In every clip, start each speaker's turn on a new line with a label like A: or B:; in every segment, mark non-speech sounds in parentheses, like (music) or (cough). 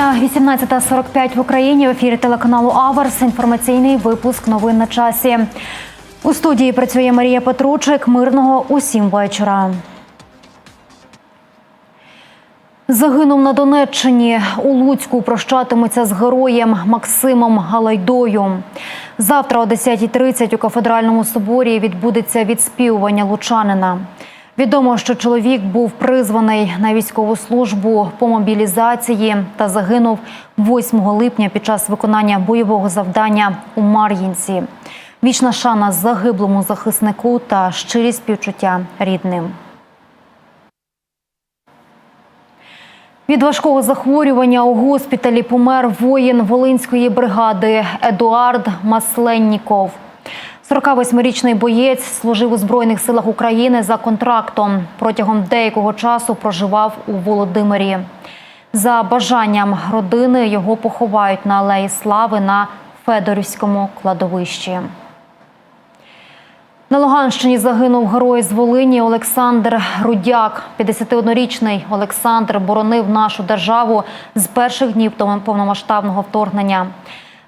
A: липня, 18.45 в Україні. В ефірі телеканалу Аверс. Інформаційний випуск новин на часі. У студії працює Марія Петручик. Мирного усім вечора. Загинув на Донеччині. У Луцьку прощатимуться з героєм Максимом Галайдою. Завтра о 10.30 у кафедральному соборі відбудеться відспівування лучанина. Відомо, що чоловік був призваний на військову службу по мобілізації та загинув 8 липня під час виконання бойового завдання у Мар'їнці. Вічна шана загиблому захиснику та щирі співчуття рідним. Від важкого захворювання у госпіталі помер воїн Волинської бригади Едуард Масленніков. 48-річний боєць служив у Збройних силах України за контрактом. Протягом деякого часу проживав у Володимирі. За бажанням родини його поховають на Алеї Слави на Федорівському кладовищі. На Луганщині загинув герой з Волині Олександр Рудяк. 51-річний Олександр боронив нашу державу з перших днів повномасштабного вторгнення.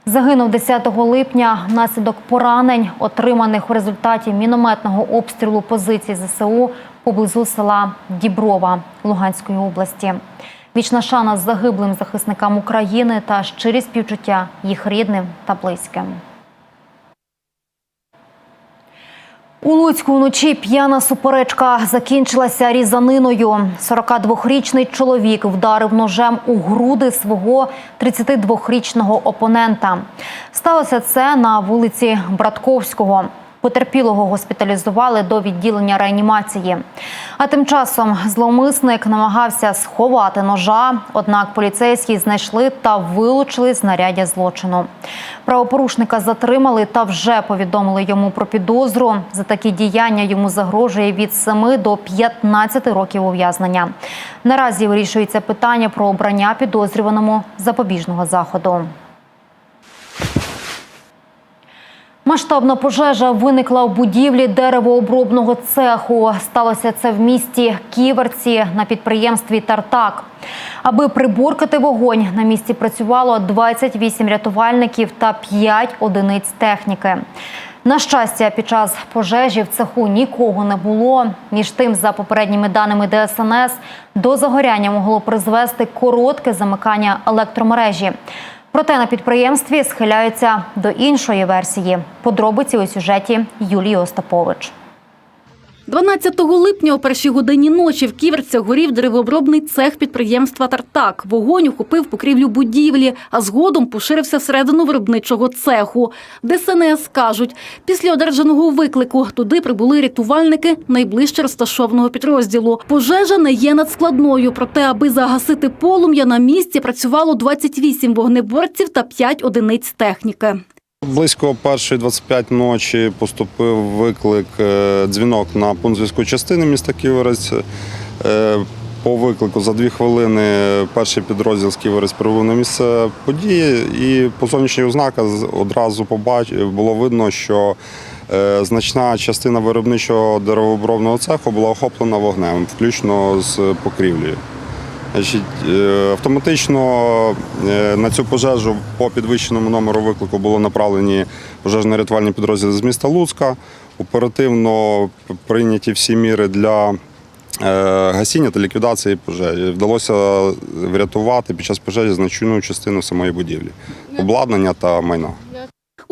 A: Загинув 10 липня внаслідок поранень, отриманих в результаті мінометного обстрілу позицій ЗСУ поблизу села Діброва Луганської області. Вічна шана загиблим захисникам України та щирі співчуття їх рідним та близьким. У Луцьку вночі п'яна суперечка закінчилася різаниною. 42-річний чоловік вдарив ножем у груди свого 32-річного опонента. Сталося це на вулиці Братковського. Потерпілого госпіталізували до відділення реанімації. А тим часом зловмисник намагався сховати ножа, однак поліцейські знайшли та вилучили знаряддя злочину. Правопорушника затримали та вже повідомили йому про підозру. За такі діяння йому загрожує від 7 до 15 років ув'язнення. Наразі вирішується питання про обрання підозрюваному запобіжного заходу. Масштабна пожежа виникла в будівлі деревообробного цеху. Сталося це в місті Ківерці на підприємстві Тартак. Аби приборкати вогонь, на місці працювало 28 рятувальників та 5 одиниць техніки. На щастя, під час пожежі в цеху нікого не було. Між тим, за попередніми даними ДСНС, до загоряння могло призвести коротке замикання електромережі. Проте на підприємстві схиляються до іншої версії. Подробиці у сюжеті Юлії Остапович.
B: 12 липня о першій годині ночі в Ківерцях горів деревообробний цех підприємства «Тартак». Вогонь охопив покрівлю будівлі, а згодом поширився всередину виробничого цеху. ДСНС кажуть, після одержаного виклику туди прибули рятувальники найближче розташованого підрозділу. Пожежа не є надскладною, проте, аби загасити полум'я, на місці працювало 28 вогнеборців та 5 одиниць техніки.
C: Близько першої 25 ночі поступив виклик, е, дзвінок на пункт зв'язку частини міста Ківерець. Е, По виклику за дві хвилини перший підрозділ з Ківерець прибув на місце події і по зовнішніх ознаках одразу було видно, що е, значна частина виробничого деревообробного цеху була охоплена вогнем, включно з покрівлею. Е, автоматично е, на цю пожежу по підвищеному номеру виклику було направлені пожежно-рятувальні підрозділи з міста Луцька. Оперативно прийняті всі міри для е, гасіння та ліквідації пожежі. Вдалося врятувати під час пожежі значну частину самої будівлі, обладнання та майна.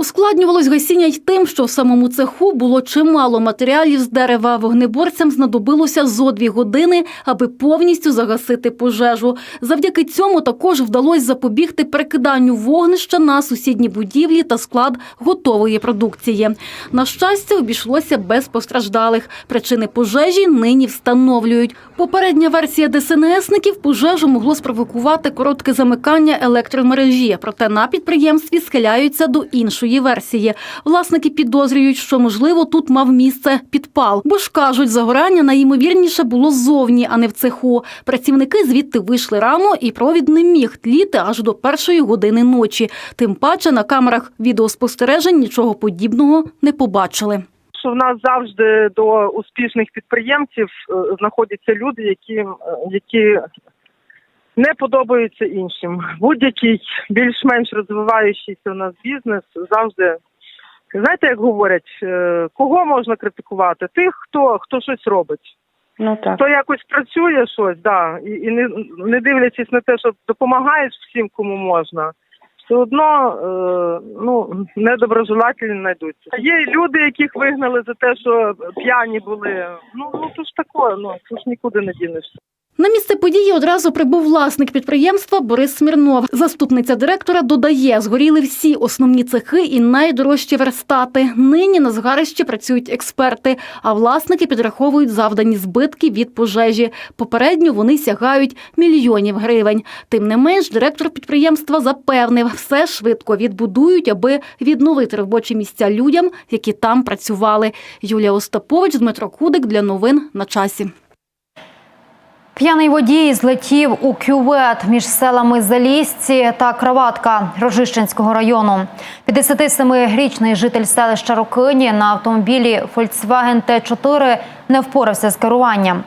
B: Ускладнювалось гасіння й тим, що в самому цеху було чимало матеріалів з дерева. Вогнеборцям знадобилося зо дві години, аби повністю загасити пожежу. Завдяки цьому також вдалося запобігти перекиданню вогнища на сусідні будівлі та склад готової продукції. На щастя, обійшлося без постраждалих. Причини пожежі нині встановлюють. Попередня версія ДСНСників пожежу могло спровокувати коротке замикання електромережі. Проте на підприємстві схиляються до іншої версії. Власники підозрюють, що можливо тут мав місце підпал, бо ж кажуть, загорання найімовірніше було ззовні, а не в цеху. Працівники звідти вийшли рано, і провід не міг тліти аж до першої години ночі. Тим паче на камерах відеоспостережень нічого подібного не побачили.
D: що в нас завжди до успішних підприємців е, знаходяться люди, які, е, які не подобаються іншим. Будь-який більш-менш розвиваючийся у нас бізнес завжди. Знаєте, як говорять, е, кого можна критикувати? Тих, хто хто щось робить.
E: Ну так.
D: Хто якось працює щось, да, і, і не, не дивлячись на те, що допомагаєш всім, кому можна, все одно е, ну, недоброжелателі знайдуться. Є люди, яких вигнали за те, що п'яні були. Ну, ну то ж таке, ну то ж нікуди не дінешся.
B: На місце події одразу прибув власник підприємства Борис Смірнов. Заступниця директора додає, згоріли всі основні цехи і найдорожчі верстати. Нині на згарищі працюють експерти, а власники підраховують завдані збитки від пожежі. Попередньо вони сягають мільйонів гривень. Тим не менш, директор підприємства запевнив, все швидко відбудують, аби відновити робочі місця людям, які там працювали. Юлія Остапович, Дмитро Кудик для новин на часі.
A: П'яний водій злетів у кювет між селами Залісці та Краватка Рожищенського району. 57-річний житель селища Рокині на автомобілі Volkswagen T4 не впорався з керуванням.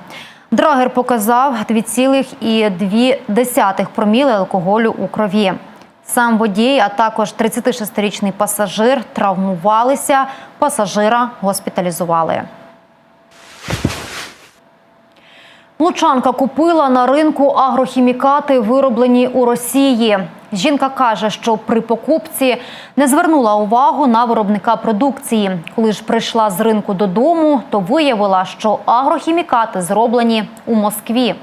A: Драгер показав 2,2 проміли алкоголю у крові. Сам водій, а також 36-річний пасажир травмувалися. Пасажира госпіталізували. Лучанка купила на ринку агрохімікати, вироблені у Росії. Жінка каже, що при покупці не звернула увагу на виробника продукції. Коли ж прийшла з ринку додому, то виявила, що агрохімікати зроблені у Москві.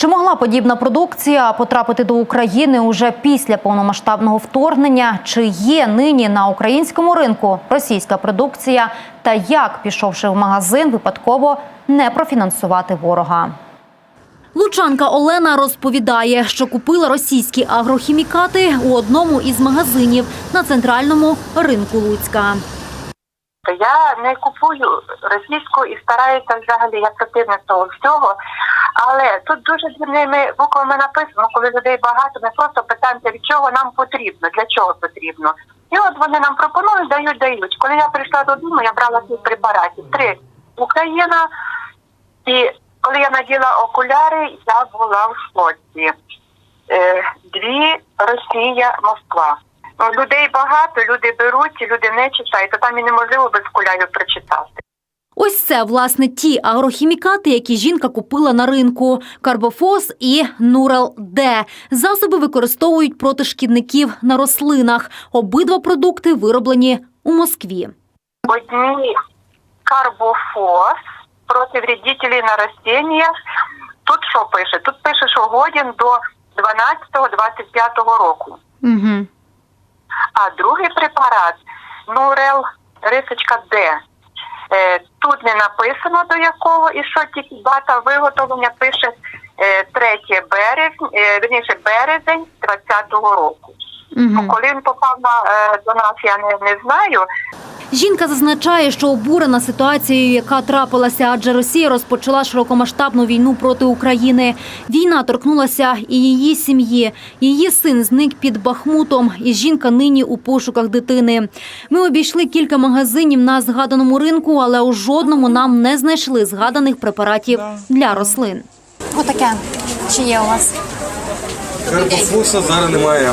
A: Чи могла подібна продукція потрапити до України уже після повномасштабного вторгнення? Чи є нині на українському ринку російська продукція? Та як, пішовши в магазин, випадково не профінансувати ворога? Лучанка Олена розповідає, що купила російські агрохімікати у одному із магазинів на центральному ринку Луцька.
E: Я не купую російську і стараюся взагалі, я противник того всього. Але тут дуже дрібними буквами написано, коли людей багато, ми просто питаємося, від чого нам потрібно, для чого потрібно. І от вони нам пропонують, дають, дають. Коли я прийшла додому, я брала цих препаратів. Три Україна, і коли я наділа окуляри, я була в шоці. Е, Дві Росія, Москва. Ну, людей багато, люди беруть, люди не читають, то там і неможливо без окулярів прочитати.
A: Ось це власне ті агрохімікати, які жінка купила на ринку: Карбофос і Нурел Д. Засоби використовують проти шкідників на рослинах. Обидва продукти вироблені у Москві.
E: Одні карбофос проти вредителей на растениях. Тут що пише? Тут пише, що годен до 12-25 року.
A: Угу.
E: А другий препарат Нурел рисочка Д. Е, тут не написано до якого і що тільки дата виготовлення пише е, 3 березня, е, верніше березень 20-го року. Угу. коли він попав на, е, до нас, я не, не знаю.
A: Жінка зазначає, що обурена ситуацією, яка трапилася, адже Росія розпочала широкомасштабну війну проти України. Війна торкнулася і її сім'ї. Її син зник під Бахмутом, і жінка нині у пошуках дитини. Ми обійшли кілька магазинів на згаданому ринку, але у жодному нам не знайшли згаданих препаратів для рослин.
F: Отаке. Чи є у вас?
G: Карбофоса зараз немає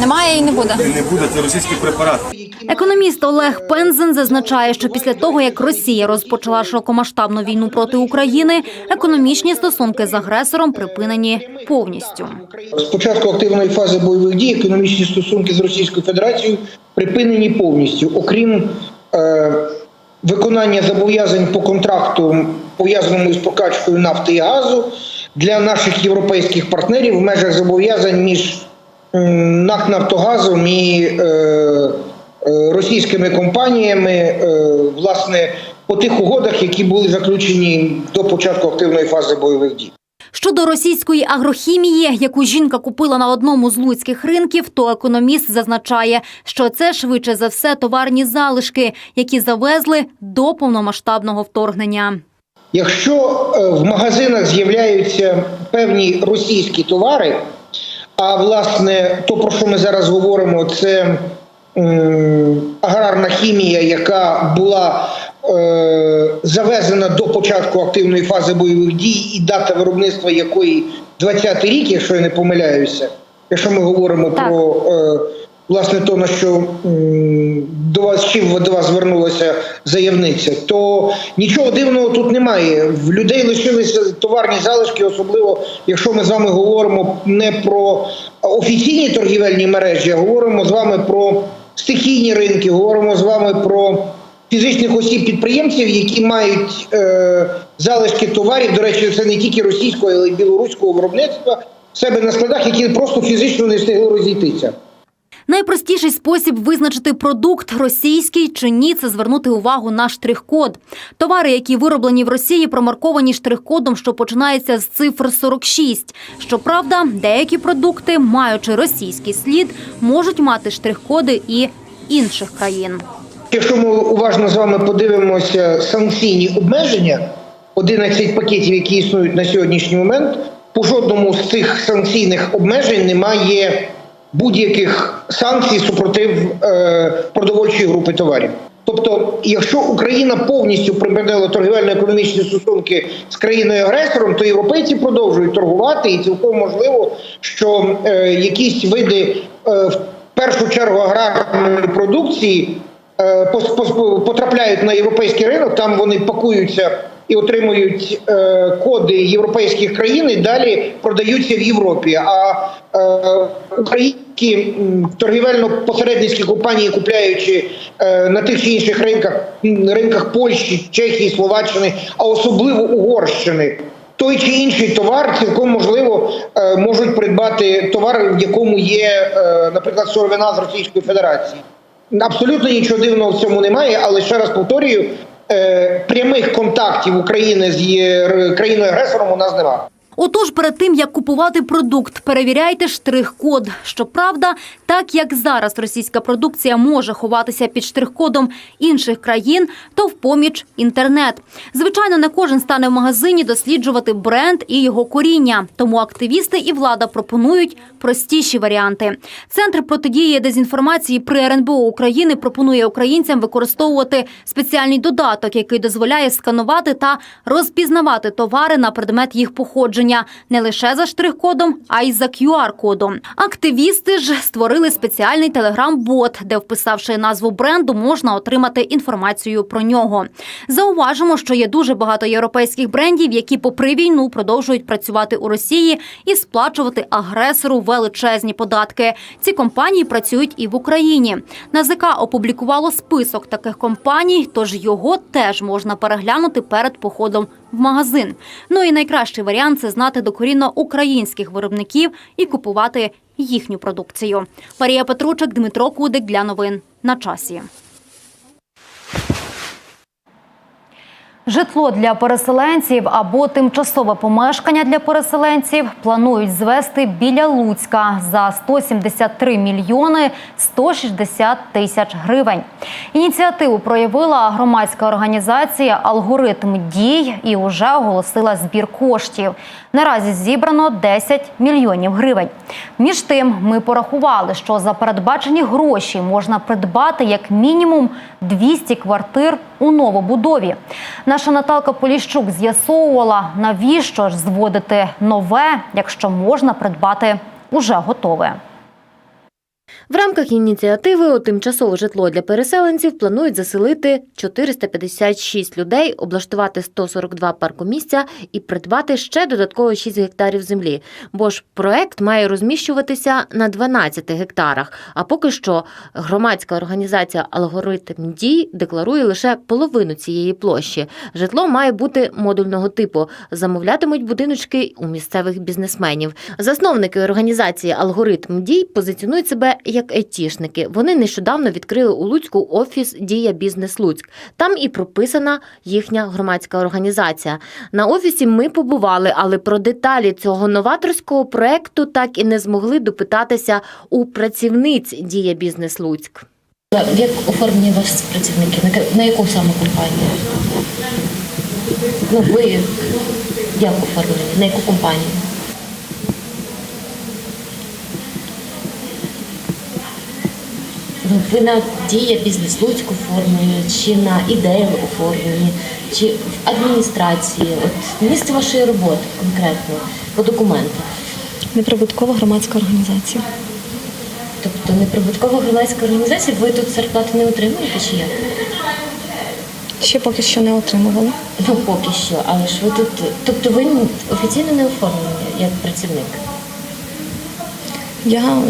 F: Немає і не буде.
G: і не буде. Це російський препарат.
A: Економіст Олег Пензен зазначає, що після того, як Росія розпочала широкомасштабну війну проти України, економічні стосунки з агресором припинені повністю.
H: З початку активної фази бойових дій економічні стосунки з Російською Федерацією припинені повністю, окрім е, виконання зобов'язань по контракту, пов'язаному з прокачкою нафти і газу для наших європейських партнерів в межах зобов'язань між НАК Нафтогазом і е, е, російськими компаніями, е, власне, по тих угодах, які були заключені до початку активної фази бойових дій.
A: Щодо російської агрохімії, яку жінка купила на одному з луцьких ринків, то економіст зазначає, що це швидше за все товарні залишки, які завезли до повномасштабного вторгнення.
H: Якщо в магазинах з'являються певні російські товари, а власне, то про що ми зараз говоримо, це аграрна хімія, яка була е, завезена до початку активної фази бойових дій, і дата виробництва якої 20-й рік, якщо я не помиляюся, якщо ми говоримо
G: Так.
H: про е, власне то, на що до вас з чим до вас звернулася заявниця, то нічого дивного тут немає. В людей лишилися товарні залишки, особливо якщо ми з вами говоримо не про офіційні торгівельні мережі, а говоримо з вами про стихійні ринки, говоримо з вами про фізичних осіб підприємців, які мають е, залишки товарів. До речі, це не тільки російського, але й білоруського виробництва в себе на складах, які просто фізично не встигли розійтися.
G: Найпростіший спосіб визначити продукт російський чи ні, це звернути увагу на штрих-код. Товари, які вироблені в Росії, промарковані штрих-кодом, що починається з цифр 46. Щоправда, деякі продукти, маючи російський слід, можуть мати штрих-коди і інших країн.
H: Якщо ми уважно з вами подивимося санкційні обмеження, 11 пакетів, які існують на сьогоднішній момент, по жодному з цих санкційних обмежень немає будь-яких санкцій супротив е, продовольчої групи товарів. Тобто, якщо Україна повністю припинила торгівельно-економічні стосунки з країною-агресором, то європейці продовжують торгувати, і цілком можливо, що е, якісь види е, в першу чергу аграрної продукції е, потрапляють на європейський ринок, там вони пакуються і отримують е, коди європейських країн і далі продаються в Європі. А е, українські м, торгівельно-посередницькі компанії, купляючи е, на тих чи інших ринках, ринках Польщі, Чехії, Словаччини, а особливо Угорщини. Той чи інший товар цілком можливо е, можуть придбати товар, в якому є, е, наприклад, сировина з Російської Федерації. Абсолютно нічого дивного в цьому немає, але ще раз повторюю, прямих контактів України з країною агресором у нас немає.
G: Отож, перед тим як купувати продукт, перевіряйте штрих-код. Щоправда, так як зараз російська продукція може ховатися під штрих-кодом інших країн, то в поміч інтернет. Звичайно, не кожен стане в магазині досліджувати бренд і його коріння. Тому активісти і влада пропонують простіші варіанти. Центр протидії дезінформації при РНБО України пропонує українцям використовувати спеціальний додаток, який дозволяє сканувати та розпізнавати товари на предмет їх походження не лише за штрих-кодом, а й за QR-кодом. Активісти ж створили спеціальний телеграм-бот, де, вписавши назву бренду, можна отримати інформацію про нього. Зауважимо, що є дуже багато європейських брендів, які, попри війну, продовжують працювати у Росії і сплачувати агресору величезні податки. Ці компанії працюють і в Україні. НАЗК опублікувало список таких компаній, тож його теж можна переглянути перед походом в магазин. Ну і найкращий варіант це знати докорінно українських виробників і купувати їхню продукцію. Марія Петручик, Дмитро Кудик для новин на часі. Житло для переселенців або тимчасове помешкання для переселенців планують звести біля Луцька за 173 мільйони 160 тисяч гривень. Ініціативу проявила громадська організація Алгоритм дій і вже оголосила збір коштів. Наразі зібрано 10 мільйонів гривень. Між тим, ми порахували, що за передбачені гроші можна придбати як мінімум 200 квартир у новобудові. Наша Наталка Поліщук з'ясовувала, навіщо ж зводити нове, якщо можна придбати уже готове.
I: В рамках ініціативи у тимчасове житло для переселенців планують заселити 456 людей, облаштувати 142 паркомісця і придбати ще додатково 6 гектарів землі. Бо ж проект має розміщуватися на 12 гектарах. А поки що громадська організація Алгоритм дій декларує лише половину цієї площі. Житло має бути модульного типу. Замовлятимуть будиночки у місцевих бізнесменів. Засновники організації Алгоритм дій позиціонують себе як етішники. Вони нещодавно відкрили у Луцьку офіс Дія Бізнес Луцьк. Там і прописана їхня громадська організація. На офісі ми побували, але про деталі цього новаторського проекту так і не змогли допитатися у працівниць Дія Бізнес Луцьк.
J: Як оформлені ваші працівники? На яку саме компанію? Ну, ви як оформлені? На яку компанію?
K: Ви на дія бізнес Луцьку оформлені, чи на ідею оформлені, чи в адміністрації? От місце вашої роботи конкретно по документах.
F: Неприбуткова громадська організація.
K: Тобто неприбуткова громадська організація, ви тут зарплату не отримуєте чи як?
F: Ще поки що не отримували.
K: Ну поки що, але ж ви тут, тобто ви офіційно не оформлені як працівник.
F: Я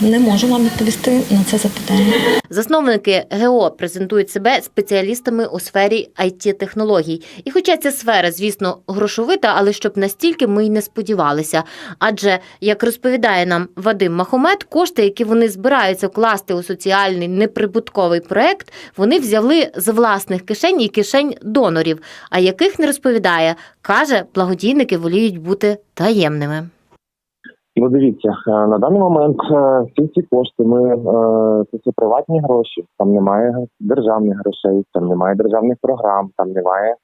F: не можу вам відповісти на це запитання.
I: Засновники ГО презентують себе спеціалістами у сфері it технологій. І хоча ця сфера, звісно, грошовита, але щоб настільки ми й не сподівалися. Адже, як розповідає нам Вадим Махомед, кошти, які вони збираються вкласти у соціальний неприбутковий проект, вони взяли з власних кишень і кишень донорів, а яких не розповідає, каже, благодійники воліють бути таємними.
L: Ну, дивіться, е, на даний момент е, всі ці кошти ми е, це, це приватні гроші. Там немає державних грошей, там немає державних програм, там немає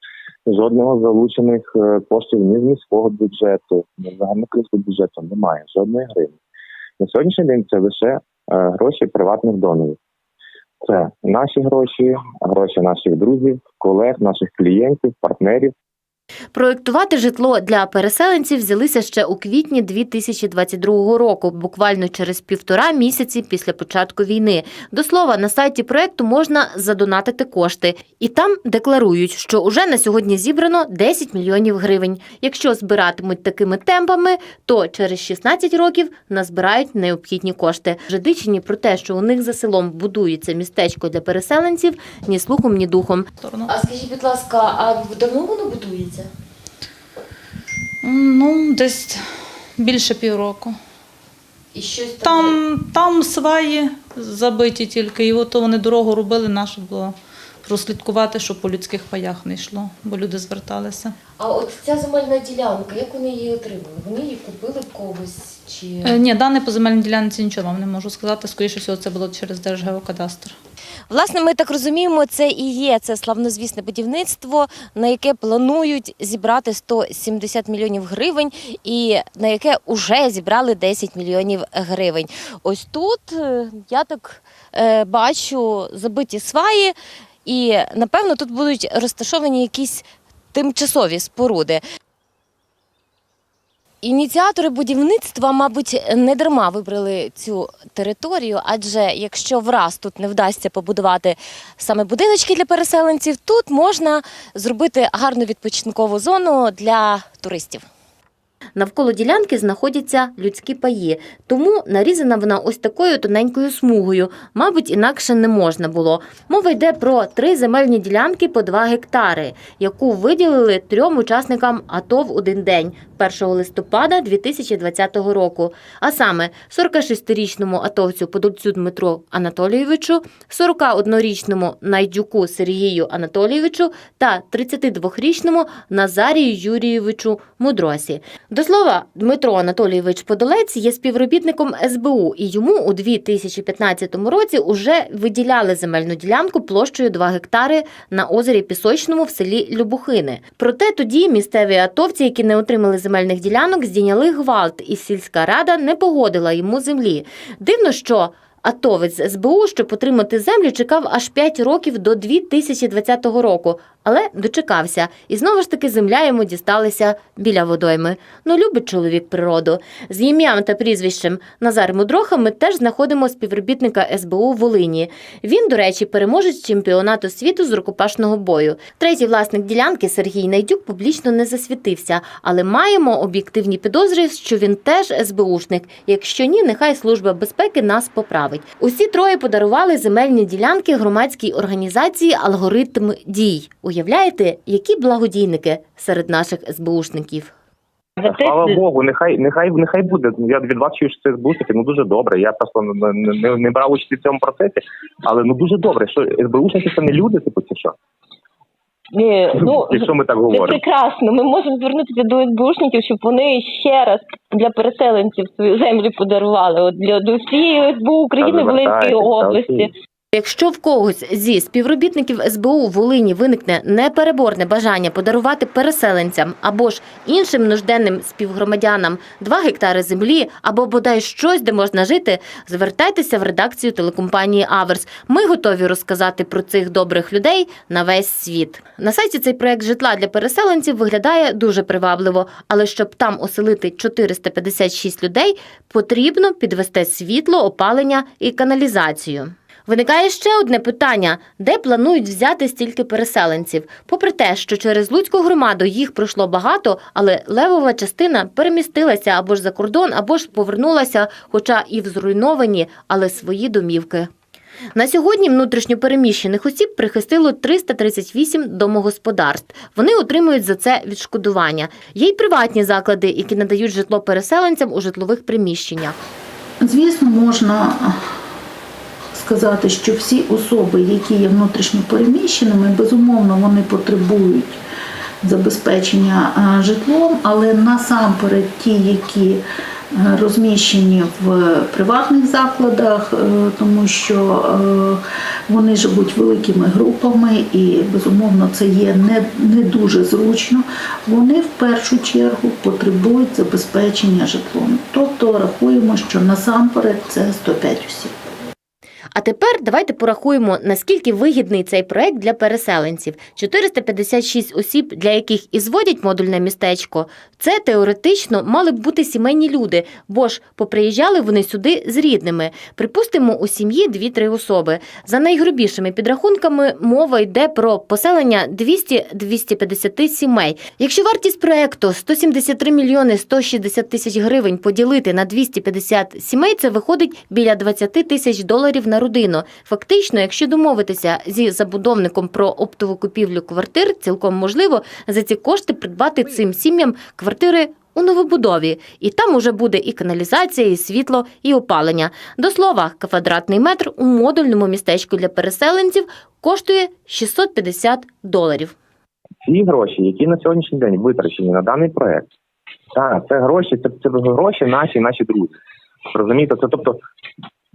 L: жодного залучених коштів ні з міського бюджету, ні з загальнокризького бюджету. Немає жодної гривні. На сьогоднішній день це лише гроші приватних донорів. Це наші гроші, гроші наших друзів, колег, наших клієнтів, партнерів.
I: Проєктувати житло для переселенців взялися ще у квітні 2022 року, буквально через півтора місяці після початку війни. До слова, на сайті проєкту можна задонатити кошти, і там декларують, що уже на сьогодні зібрано 10 мільйонів гривень. Якщо збиратимуть такими темпами, то через 16 років назбирають необхідні кошти. Жидичині про те, що у них за селом будується містечко для переселенців, ні слухом, ні духом.
K: А скажіть, будь ласка, а давно воно будується?
M: Ну, десь більше півроку.
K: І щось
M: Там, там сваї забиті тільки, і от вони дорогу робили, наше було прослідкувати, щоб по людських паях не йшло, бо люди зверталися.
K: А от ця земельна ділянка, як вони її отримали? Вони її купили в когось чи
M: Е, Ні, дані по земельній ділянці нічого вам не можу сказати. Скоріше всього, це було через Держгеокадастр.
N: Власне, ми так розуміємо, це і є це славнозвісне будівництво, на яке планують зібрати 170 мільйонів гривень, і на яке вже зібрали 10 мільйонів гривень. Ось тут е, я так е, бачу забиті сваї, і напевно тут будуть розташовані якісь тимчасові споруди. Ініціатори будівництва, мабуть, не дарма вибрали цю територію, адже якщо враз тут не вдасться побудувати саме будиночки для переселенців, тут можна зробити гарну відпочинкову зону для туристів.
I: Навколо ділянки знаходяться людські паї, тому нарізана вона ось такою тоненькою смугою. Мабуть, інакше не можна було. Мова йде про три земельні ділянки по 2 гектари, яку виділили трьом учасникам АТО в один день 1 листопада 2020 року. А саме 46-річному атовцю Подольцю Дмитру Анатолійовичу, 41-річному Найдюку Сергію Анатолійовичу та 32-річному Назарію Юрійовичу Мудросі. До слова, Дмитро Анатолійович Подолець є співробітником СБУ, і йому у 2015 році уже виділяли земельну ділянку площею 2 гектари на озері Пісочному в селі Любухини. Проте тоді місцеві атовці, які не отримали земельних ділянок, здійняли гвалт, і сільська рада не погодила йому землі. Дивно, що Атовець СБУ, щоб отримати землю, чекав аж 5 років до 2020 року, але дочекався. І знову ж таки земля йому дісталася біля водойми. Ну, любить чоловік природу. З ім'ям та прізвищем Назар Мудроха ми теж знаходимо співробітника СБУ в Волині. Він, до речі, переможець чемпіонату світу з рукопашного бою. Третій власник ділянки Сергій Найдюк публічно не засвітився, але маємо об'єктивні підозри, що він теж СБУшник. Якщо ні, нехай служба безпеки нас поправить. Усі троє подарували земельні ділянки громадській організації Алгоритм дій. Уявляєте, які благодійники серед наших СБУшників?
L: Слава Богу, нехай нехай нехай буде. Я від вас чую, що це СБУшники, ну дуже добре. Я просто не, не, не брав участі в цьому процесі, але ну дуже добре, що СБУшники це не люди, типу, чи що?
O: Ні, ну (laughs)
L: Якщо ми так
O: це прекрасно. Ми можемо звернутися до СБУшників, щоб вони ще раз для переселенців свою землю подарували. От для до всієї СБУ України
L: звертаєтесь, та,
O: області.
I: Якщо в когось зі співробітників СБУ в Волині виникне непереборне бажання подарувати переселенцям або ж іншим нужденним співгромадянам 2 гектари землі або бодай щось, де можна жити, звертайтеся в редакцію телекомпанії Аверс. Ми готові розказати про цих добрих людей на весь світ. На сайті цей проект житла для переселенців виглядає дуже привабливо, але щоб там оселити 456 людей, потрібно підвести світло, опалення і каналізацію. Виникає ще одне питання: де планують взяти стільки переселенців? Попри те, що через Луцьку громаду їх пройшло багато, але левова частина перемістилася або ж за кордон, або ж повернулася, хоча і в зруйновані, але свої домівки. На сьогодні внутрішньо переміщених осіб прихистило 338 домогосподарств. Вони отримують за це відшкодування. Є й приватні заклади, які надають житло переселенцям у житлових приміщеннях.
P: Звісно, можна сказати, що всі особи, які є внутрішньо переміщеними, безумовно, вони потребують забезпечення житлом, але насамперед ті, які е, розміщені в приватних закладах, е, тому що е, вони живуть великими групами і безумовно це є не, не дуже зручно. Вони в першу чергу потребують забезпечення житлом. Тобто рахуємо, що насамперед це 105 осіб.
I: А тепер давайте порахуємо, наскільки вигідний цей проект для переселенців. 456 осіб, для яких і зводять модульне містечко. Це теоретично мали б бути сімейні люди, бо ж поприїжджали вони сюди з рідними. Припустимо, у сім'ї 2-3 особи. За найгрубішими підрахунками мова йде про поселення 200-250 сімей. Якщо вартість проекту 173 мільйони 160 тисяч гривень поділити на 250 сімей, це виходить біля 20 тисяч доларів на родину. Фактично, якщо домовитися зі забудовником про оптову купівлю квартир, цілком можливо за ці кошти придбати цим сім'ям квартири. У новобудові, і там уже буде і каналізація, і світло, і опалення. До слова, квадратний метр у модульному містечку для переселенців коштує 650 доларів.
L: ці гроші, які на сьогоднішній день витрачені на даний проект, так, це гроші, це, це гроші наші, наші друзі. Розумієте, це тобто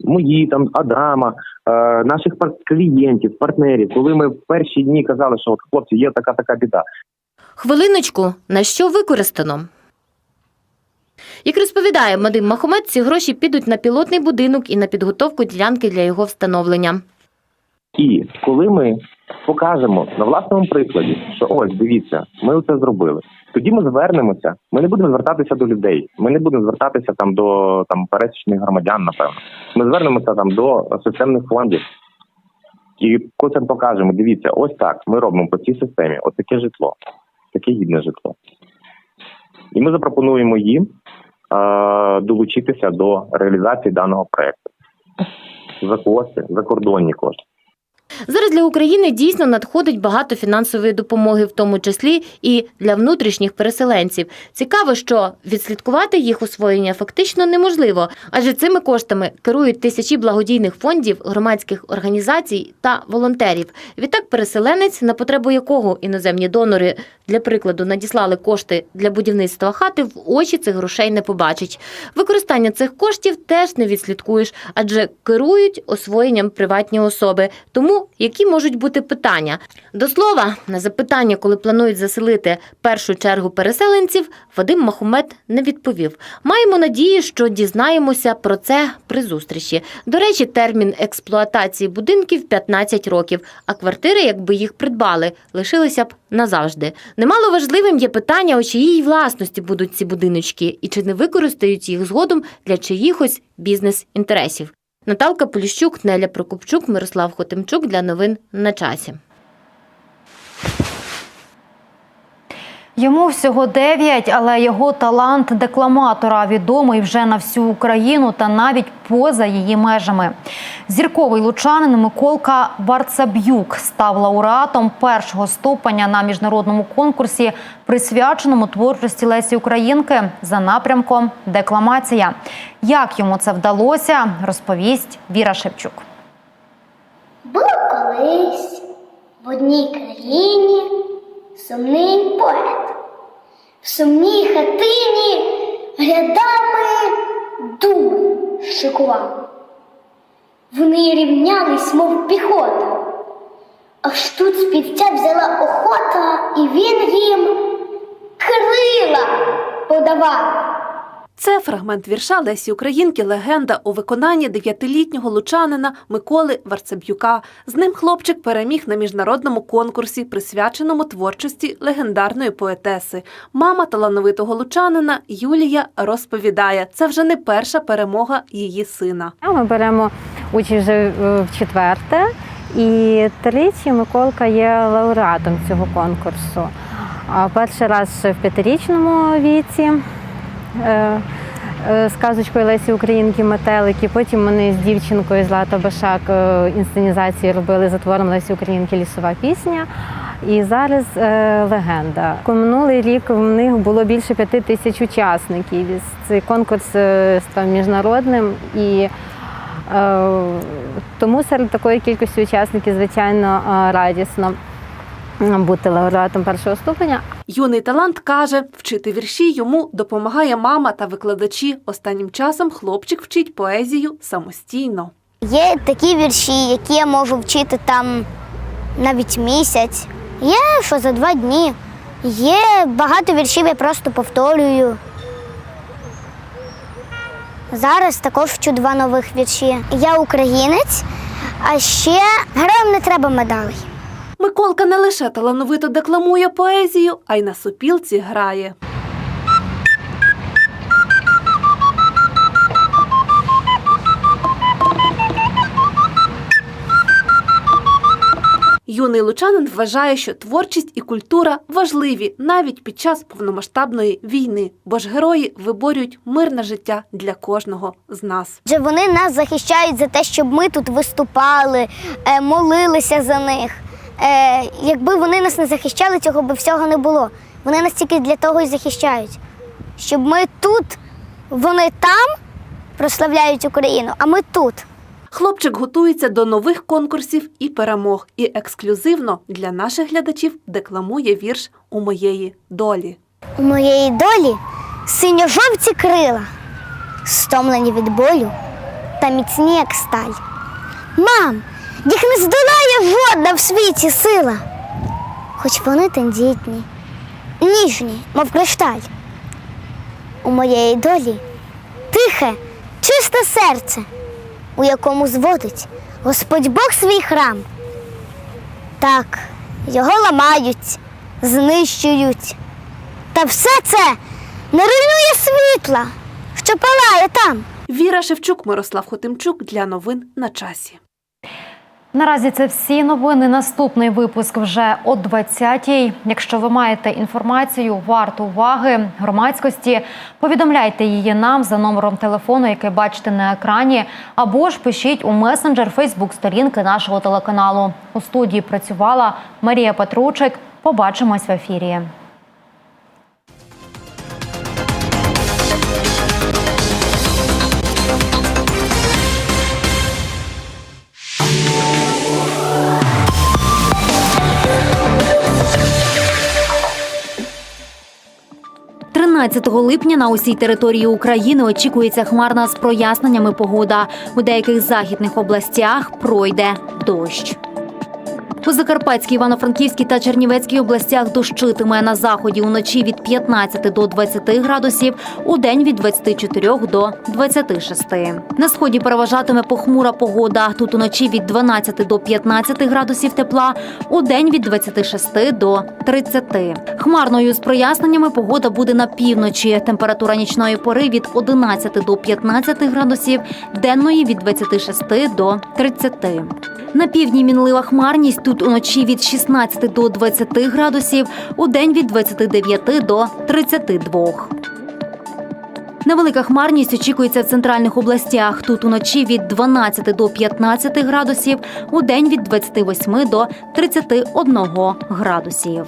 L: мої там Адама, е, наших пар- клієнтів, партнерів, коли ми в перші дні казали, що от хлопці, є така така біда.
I: Хвилиночку, на що використано? Як розповідає Мадим Махомед, ці гроші підуть на пілотний будинок і на підготовку ділянки для його встановлення.
L: І коли ми покажемо на власному прикладі, що ось дивіться, ми це зробили. Тоді ми звернемося. Ми не будемо звертатися до людей. Ми не будемо звертатися там до там пересічних громадян. Напевно, ми звернемося там до системних фондів. І коли покажемо, дивіться, ось так ми робимо по цій системі, ось таке житло, таке гідне житло. І ми запропонуємо їм е, долучитися до реалізації даного проекту за кошти, закордонні кошти.
I: Зараз для України дійсно надходить багато фінансової допомоги, в тому числі і для внутрішніх переселенців. Цікаво, що відслідкувати їх освоєння фактично неможливо, адже цими коштами керують тисячі благодійних фондів, громадських організацій та волонтерів. Відтак, переселенець, на потребу якого іноземні донори для прикладу надіслали кошти для будівництва хати, в очі цих грошей не побачить. Використання цих коштів теж не відслідкуєш, адже керують освоєнням приватні особи. Тому які можуть бути питання? До слова, на запитання, коли планують заселити першу чергу переселенців, Вадим Махомед не відповів. Маємо надію, що дізнаємося про це при зустрічі. До речі, термін експлуатації будинків 15 років, а квартири, якби їх придбали, лишилися б назавжди. Немало важливим є питання, у чиїй власності будуть ці будиночки і чи не використають їх згодом для чиїхось бізнес-інтересів. Наталка Поліщук, Неля Прокопчук, Мирослав Хотимчук для новин на часі.
A: Йому всього 9, але його талант декламатора відомий вже на всю Україну та навіть поза її межами. Зірковий лучанин Миколка Варцаб'юк став лауреатом першого ступеня на міжнародному конкурсі, присвяченому творчості Лесі Українки за напрямком Декламація. Як йому це вдалося, розповість Віра Шевчук.
Q: Було колись в одній країні сумний поет. В сумній хатині рядами дуб шикував. Вони рівнялись, мов піхота. Аж тут співця взяла охота, і він їм крила подавав.
R: Це фрагмент вірша Лесі Українки Легенда у виконанні дев'ятилітнього лучанина Миколи Варцеб'юка. З ним хлопчик переміг на міжнародному конкурсі, присвяченому творчості легендарної поетеси. Мама талановитого лучанина Юлія розповідає, це вже не перша перемога її сина.
S: Ми беремо участь вже е, в четверте, і тричі Миколка є лауреатом цього конкурсу. Перший раз в п'ятирічному віці е, е, з казочкою Лесі Українки Метелики. Потім вони з дівчинкою Злата Башак е, інсценізації робили за твором Лесі Українки Лісова пісня. І зараз е, легенда. Минулий рік в них було більше п'яти тисяч учасників. Цей конкурс е, став міжнародним і е, тому серед такої кількості учасників, звичайно, е, радісно бути лауреатом першого ступеня.
R: Юний талант каже, вчити вірші йому допомагає мама та викладачі. Останнім часом хлопчик вчить поезію самостійно.
Q: Є такі вірші, які я можу вчити там навіть місяць. Є що за два дні. Є багато віршів, я просто повторюю. Зараз також вчу два нових вірші. Я українець, а ще героям не треба медалей.
R: Миколка не лише талановито декламує поезію, а й на сопілці грає. Юний лучанин вважає, що творчість і культура важливі навіть під час повномасштабної війни, бо ж герої виборюють мирне життя для кожного з нас.
Q: Вони нас захищають за те, щоб ми тут виступали, е, молилися за них. Е, Якби вони нас не захищали, цього би всього не було. Вони нас тільки для того і захищають, щоб ми тут, вони там прославляють Україну, а ми тут.
R: Хлопчик готується до нових конкурсів і перемог, і ексклюзивно для наших глядачів декламує вірш у моєї долі.
Q: У моєї долі синьо-жовті крила, стомлені від болю та міцні, як сталь. Мам, їх не здолає жодна в світі сила, хоч вони тендітні, ніжні, мов кришталь. У моєї долі тихе, чисте серце, у якому зводить Господь Бог свій храм. Так, його ламають, знищують. Та все це не руйнує світла, що палає там.
R: Віра Шевчук, Мирослав Хотимчук для новин на часі.
G: Наразі це всі новини. Наступний випуск вже о 20-й. Якщо ви маєте інформацію, варту уваги громадськості, повідомляйте її нам за номером телефону, який бачите на екрані, або ж пишіть у месенджер Фейсбук сторінки нашого телеканалу. У студії працювала Марія Петручик. Побачимось в ефірі. – 13 липня на усій території України очікується хмарна з проясненнями погода. У деяких західних областях пройде дощ. У Закарпатській, Івано-Франківській та Чернівецькій областях дощитиме на заході уночі від 15 до 20 градусів, у день від 24 до 26. На сході переважатиме похмура погода. Тут уночі від 12 до 15 градусів тепла, у день від 26 до 30. Хмарною з проясненнями погода буде на півночі. Температура нічної пори від 11 до 15 градусів, денної від 26 до 30. На півдні мінлива хмарність. Тут уночі від 16 до 20 градусів, у день від 29 до 32. Невелика хмарність очікується в центральних областях. Тут уночі від 12 до 15 градусів, у день від 28 до 31 градусів.